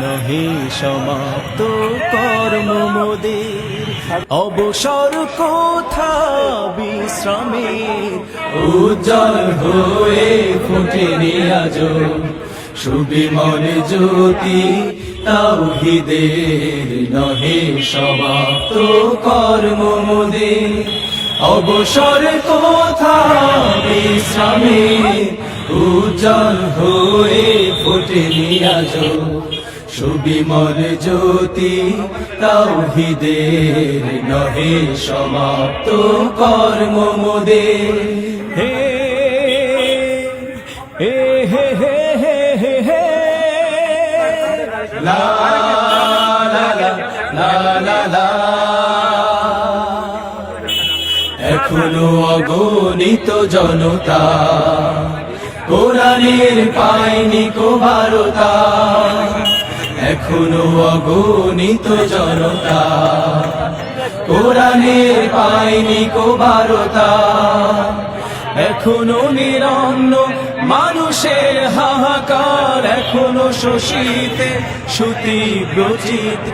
নহে সমাপ্ত কর্ম অবসর কোথা বিশ্রামের উজ্জ্বল হয়ে ফুটে আজ সুবিমল জ্যোতি তাওহিদের নহে সমাপ্ত কর্ম মোদের। অবসর কোথা বিশ্রামে? উজ্জ্বল হয়ে ফুটে আজ সুবিমল জ্যোতি তাওহিদের নহে সমাপ্ত কর্ম মোদের হে হে হে হে হে হে হে। লা লা লা লা লা লা। এখনও অগণিত জনতা কোরআনের পায়নি কোবারতা এখনও অগণিত জনতা। কোরআনের পায়নি কোবারতা এখনও নিরন্ন মানুষের হাহাকার। এখনও শোষিতে সুতি ব্রচিত